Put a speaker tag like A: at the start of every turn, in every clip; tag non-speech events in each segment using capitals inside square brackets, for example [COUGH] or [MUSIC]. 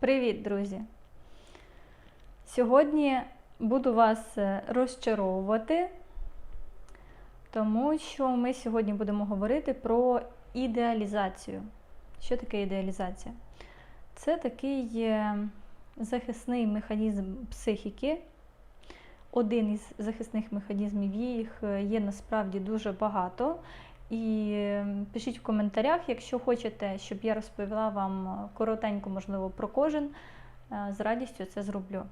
A: Привіт, друзі! Сьогодні буду вас е, розчаровувати, тому що ми сьогодні будемо говорити про ідеалізацію. Що таке ідеалізація? Це такий е, захисний механізм психіки. Один із захисних механізмів їх е, є насправді дуже багато. І е, пишіть в коментарях, якщо хочете, щоб я розповіла вам е, коротенько, можливо, про кожен, е, з радістю це зроблю.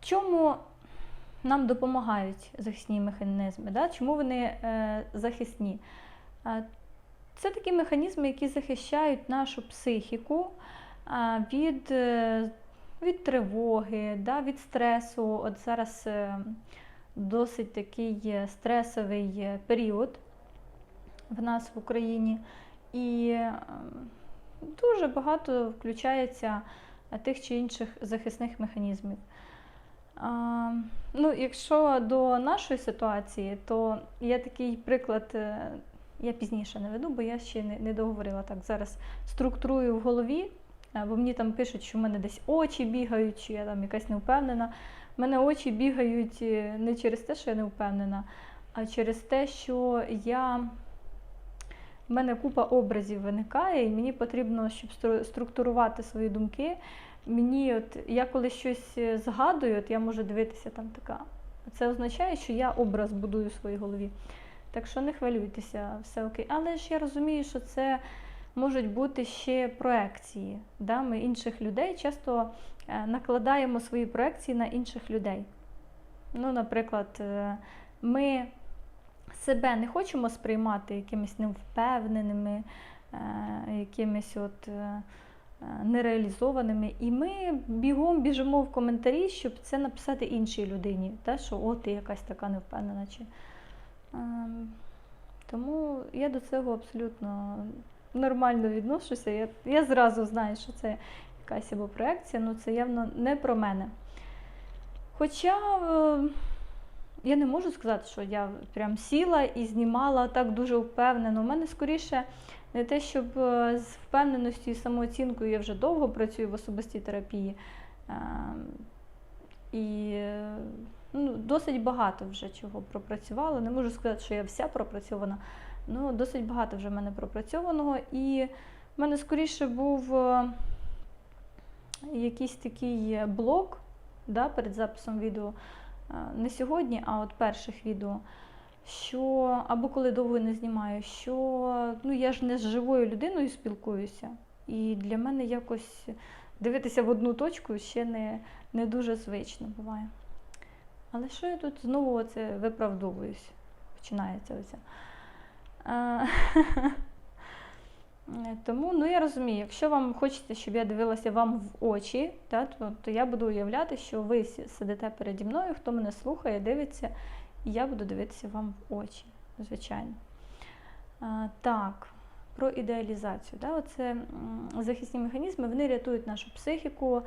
A: Чому нам допомагають захисні механізми? Чому вони е, захисні? Це такі механізми, які захищають нашу психіку від, від тривоги, від стресу. От зараз. Досить такий е, стресовий е, період в нас в Україні. І е, дуже багато включається е, тих чи інших захисних механізмів. Ну, Якщо до нашої ситуації, то є такий приклад, я пізніше не веду, бо я ще не, договорила так. Зараз структурую в голові, бо мені там пишуть, що в мене десь очі бігають, чи я там якась невпевнена. У мене очі бігають е, не через те, що я не впевнена, а через те, що я. в мене купа образів виникає, і мені потрібно, щоб структурувати свої думки. Мені, от я коли щось е, згадую, от я можу дивитися там така. Це означає, що я образ будую в своїй голові. Так що не хвилюйтеся, все окей. Але ж я розумію, що це можуть бути ще проекції. Да? Ми інших людей часто е, накладаємо свої проекції на інших людей. Ну, наприклад, е, ми себе не хочемо сприймати якимись невпевненими, е, якимись от. Нереалізованими, і ми бігом біжимо в коментарі, щоб це написати іншій людині, те, що о, ти якась така невпевнена. Чи... Ем, Тому я до цього абсолютно нормально відношуся. Я, я зразу знаю, що це якась або проекція, ну це явно не про мене. Хоча е, я не можу сказати, що я прям сіла і знімала так дуже впевнено. У мене скоріше не те, щоб е, з впевненістю і самооцінкою я вже довго працюю в особистій терапії. Е, І ну, досить багато вже чого пропрацювала. Не можу сказати, що я вся пропрацьована. Ну, досить багато вже в мене пропрацьованого. І в мене скоріше був е, якийсь такий блок да, перед записом відео. Е, Не сьогодні, а от перших відео. Що або коли довго не знімаю, що ну я ж не з живою людиною спілкуюся, і для мене якось дивитися в одну точку ще не, не дуже звично буває. Але що я тут знову оце виправдовуюсь? Починається оця. Е, [LAUGHS] Тому ну, я розумію, якщо вам хочеться, щоб я дивилася вам в очі, та, то, то я буду уявляти, що ви сидите переді мною, хто мене слухає, дивиться, і я буду дивитися вам в очі, звичайно. А, так, про ідеалізацію. Да? Оце захисні механізми вони рятують нашу психіку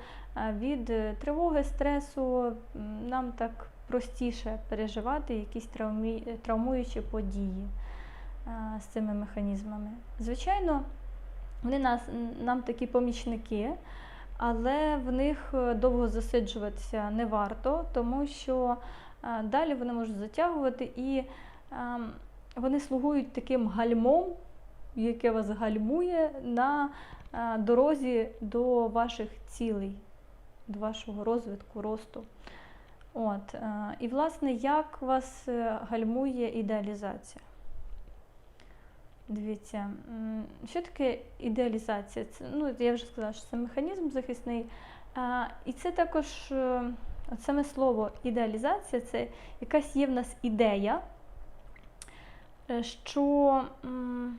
A: від е, тривоги, стресу. Нам так простіше переживати якісь травмі, травмуючі події з цими механізмами. Звичайно, вони нас, нам такі помічники, але в них е, довго засиджуватися не варто, тому що е, далі вони можуть затягувати і ем, вони слугують таким гальмом, яке вас гальмує на е, дорозі до ваших цілей, до вашого розвитку, росту. От, і, власне, як вас гальмує ідеалізація? Дивіться, що таке ідеалізація? Це, ну, я вже сказала, що це механізм захисний. А, і це також е, от саме слово ідеалізація це якась є в нас ідея, е, що м,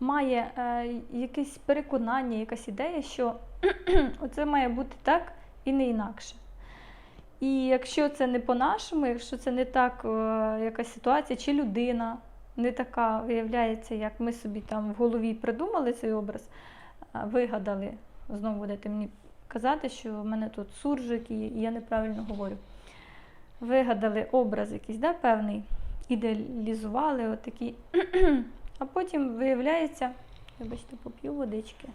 A: має е, якесь переконання, якась ідея, що [CLEARS THROAT] оце має бути так і не інакше. І якщо це не по-нашому, якщо це не так е, якась ситуація чи людина не така виявляється, як ми собі там в голові придумали цей образ, вигадали. Знову будете мені казати, що в мене тут суржик і я неправильно говорю. Вигадали образ якийсь, да, певний, ідеалізували отакий. [CLEARS THROAT] А потім виявляється, вибачте, поп'ю водички.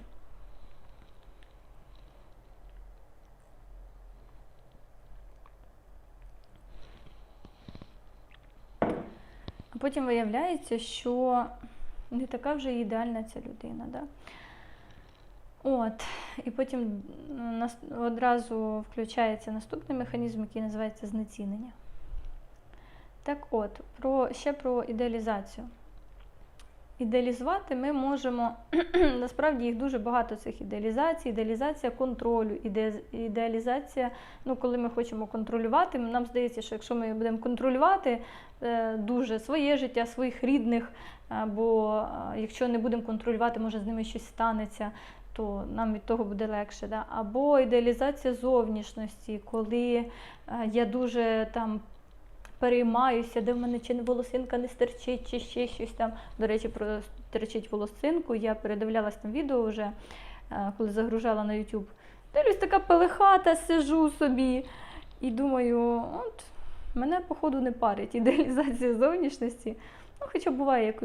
A: Потім виявляється, що не така вже ідеальна ця людина. Да? От, і потім одразу включається наступний механізм, який називається знецінення. Так от, про, ще про ідеалізацію. Ідеалізувати ми можемо, [CLEARS THROAT] насправді їх дуже багато цих ідеалізацій, ідеалізація контролю, іде- ідеалізація, ну коли ми хочемо контролювати, нам здається, що якщо ми будемо контролювати е, дуже своє життя, своїх рідних, або е, якщо не будемо контролювати, може з ними щось станеться, то нам від того буде легше. Да? Або ідеалізація зовнішності, коли е, я дуже там переймаюся, де в мене чи не волосинка не стерчить, чи ще щось там. До речі, про стерчить волосинку. Я передивлялась там відео вже, е, коли загружала на YouTube. Дивлюсь, така пелехата, сижу собі і думаю, от мене, походу, не парить ідеалізація зовнішності. Ну, хоча буває, як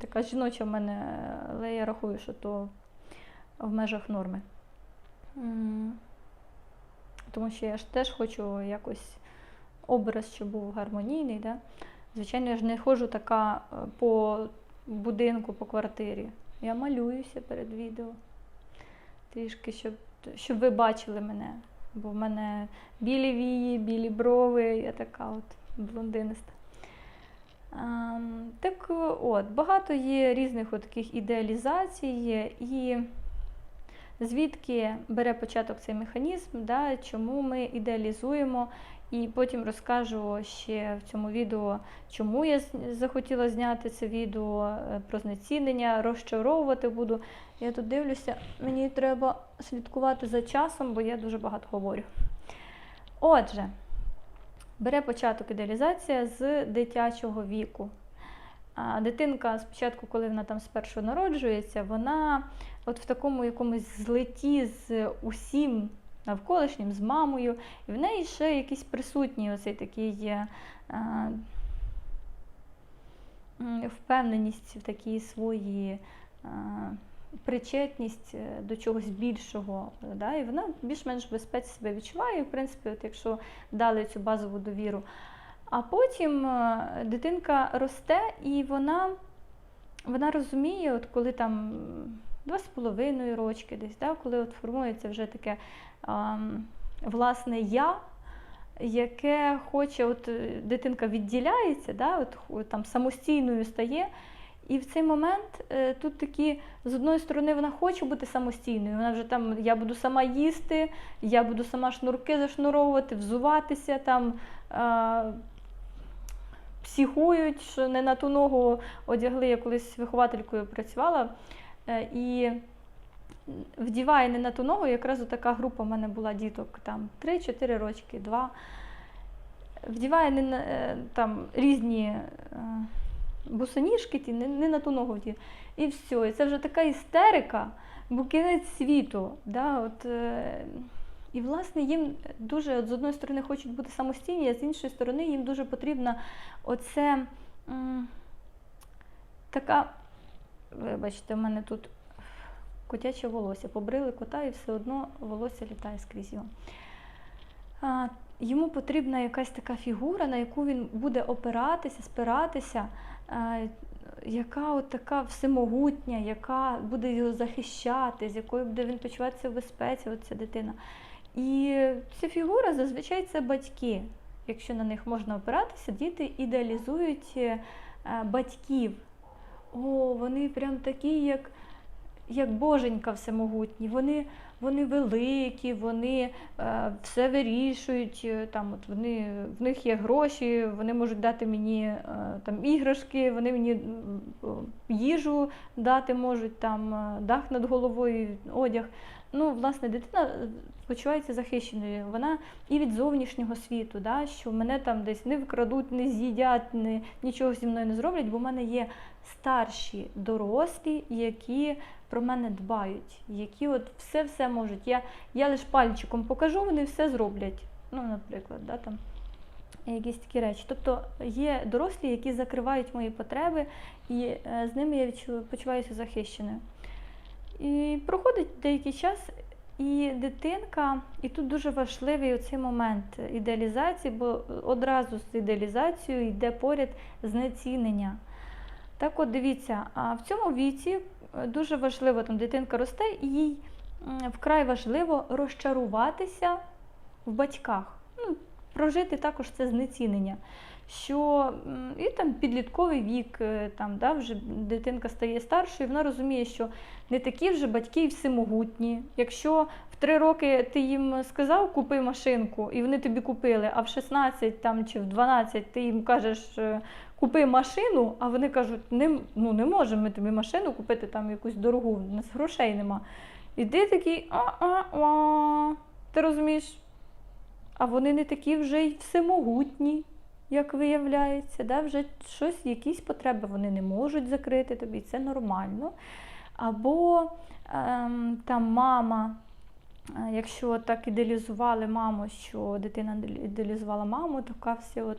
A: така жіноча в мене, але я рахую, що то в межах норми. Тому що я ж теж хочу якось образ, щоб був гармонійний. Да? Звичайно, я ж не ходжу така е, по будинку, по квартирі. Я малююся перед відео. Трішки, щоб, щоб ви бачили мене. Бо в мене білі вії, білі брови, я така от блондиниста. Ем, Так от, багато є різних от таких ідеалізацій, і звідки бере початок цей механізм, да, чому ми ідеалізуємо, і потім розкажу ще в цьому відео, чому я захотіла зняти це відео е, про знецінення, розчаровувати буду. Я тут дивлюся, мені треба слідкувати за часом, бо я дуже багато говорю. Отже, бере початок ідеалізація з дитячого віку. А дитинка спочатку, коли вона там спершу народжується, вона от в такому якомусь злеті з усім навколишнім, з мамою, і в неї ще якийсь присутній оцей такий а, впевненість в такій своїй а, причетність е, до чогось більшого. Да? І вона більш-менш в безпеці себе відчуває, в принципі, от якщо дали цю базову довіру. А потім е, дитинка росте і вона, вона розуміє, от коли там два з половиною рочки десь, да, коли от формується вже таке ам, власне я, яке хоче, от е, дитинка відділяється, да, от, там самостійною стає. І в цей момент е, тут такі, з одної сторони, вона хоче бути самостійною. Вона вже там, я буду сама їсти, я буду сама шнурки зашнуровувати, взуватися там. Е, психують, що не на ту ногу одягли. Я колись вихователькою працювала. Е, І вдіває не на ту ногу, якраз така група в мене була діток, там 3-4 рочки, 2. Вдіває не на, е, там різні е, босоніжки, ті, не, не на ту ногу вдів. І все. І це вже така істерика, бо кінець світу. Да? От, і, власне, їм дуже от, з одної сторони хочуть бути самостійні, а з іншої сторони їм дуже потрібна оце м, така, вибачте, в мене тут котяче волосся. Побрили кота і все одно волосся літає скрізь його. А, йому потрібна якась така фігура, на яку він буде опиратися, спиратися, а, яка от така всемогутня, яка буде його захищати, з якою буде він почуватися в безпеці, от ця дитина. І ця фігура зазвичай це батьки. Якщо на них можна опиратися, діти ідеалізують е, батьків. О, вони прям такі, як, як боженька всемогутні. Вони, вони великі, вони е, все вирішують. е, Там, от вони, в них є гроші, вони можуть дати мені е, там, іграшки, вони мені їжу дати можуть, там, е, дах над головою, одяг. Ну, власне, дитина почувається захищеною. Вона і від зовнішнього світу, да, що мене там десь не вкрадуть, не з'їдять, не, нічого зі мною не зроблять, бо в мене є старші дорослі, які про мене дбають, які от все-все можуть. Я, я лише пальчиком покажу, вони все зроблять. Ну, наприклад, да, там. Якісь такі речі. Тобто є дорослі, які закривають мої потреби, і е, з ними я відчу- почуваюся захищеною. І проходить деякий час, І дитинка, і тут дуже важливий оцей момент ідеалізації, бо одразу з ідеалізацією йде поряд знецінення. Так от дивіться, в цьому віці е, дуже важливо, там дитинка росте, і їй вкрай важливо розчаруватися в батьках. Ну, прожити також це знецінення. Що і там підлітковий вік, е, там, да, вже дитинка стає старшою, вона розуміє, що не такі вже батьки і всемогутні. Якщо в три роки ти їм сказав, купи машинку, і вони тобі купили, а в 16 там, чи в 12 ти їм кажеш, е, купи машину, а вони кажуть, не, ну, не можемо ми тобі машину купити там якусь дорогу, у нас грошей нема. І ти такий, а-а-а, ти розумієш? А вони не такі вже й всемогутні, як виявляється. Да? Вже щось, якісь потреби вони не можуть закрити тобі, це нормально. Або ем, там мама, е, якщо так ідеалізували маму, що дитина ідеалізувала маму, така вся от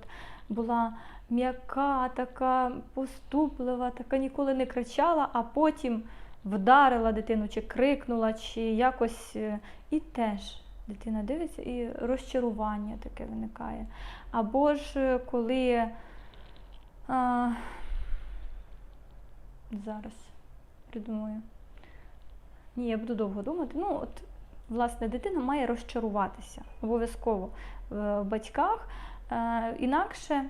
A: була м'яка, така поступлива, така ніколи не кричала, а потім вдарила дитину, чи крикнула, чи якось е, і теж. Дитина дивиться і розчарування таке виникає. Або ж е, коли а, зараз придумаю. Ні, я буду довго думати. Ну, от, власне, дитина має розчаруватися обов'язково в батьках. Е, інакше, е,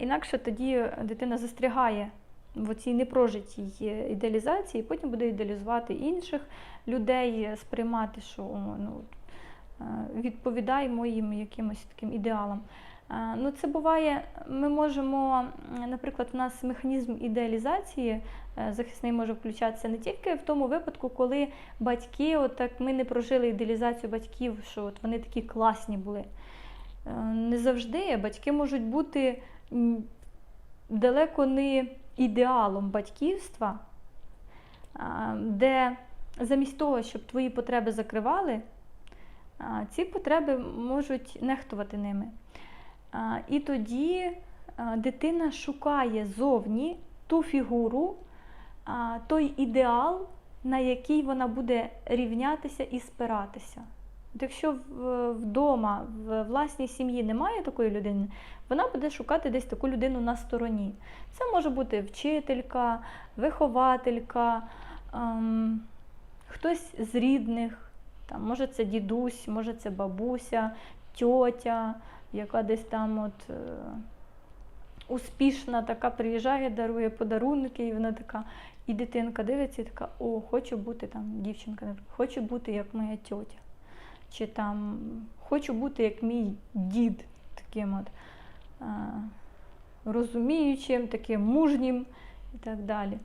A: інакше тоді дитина застрягає в цій непрожитій ідеалізації, і потім буде ідеалізувати інших людей, сприймати, що ну, е, відповідає моїм якимось таким ідеалам. Е, Ну, це буває, ми можемо, наприклад, у нас механізм ідеалізації е, захисний може включатися не тільки в тому випадку, коли батьки, от так ми не прожили ідеалізацію батьків, що от вони такі класні були. Е, Не завжди батьки можуть бути далеко не ідеалом батьківства, де замість того, щоб твої потреби закривали, ці потреби можуть нехтувати ними. І тоді дитина шукає зовні ту фігуру, той ідеал, на який вона буде рівнятися і спиратися. Якщо вдома, в власній сім'ї немає такої людини, вона буде шукати десь таку людину на стороні. Це може бути вчителька, вихователька, ем, хтось з рідних, там, може це дідусь, може це бабуся, тьотя, яка десь там от, е, успішна, така приїжджає, дарує подарунки, і вона така, і дитинка дивиться і така, о, хочу бути там, дівчинка, хочу бути як моя тьотя. Чи там хочу бути як мій дід, таким от розуміючим, таким мужнім і так далі.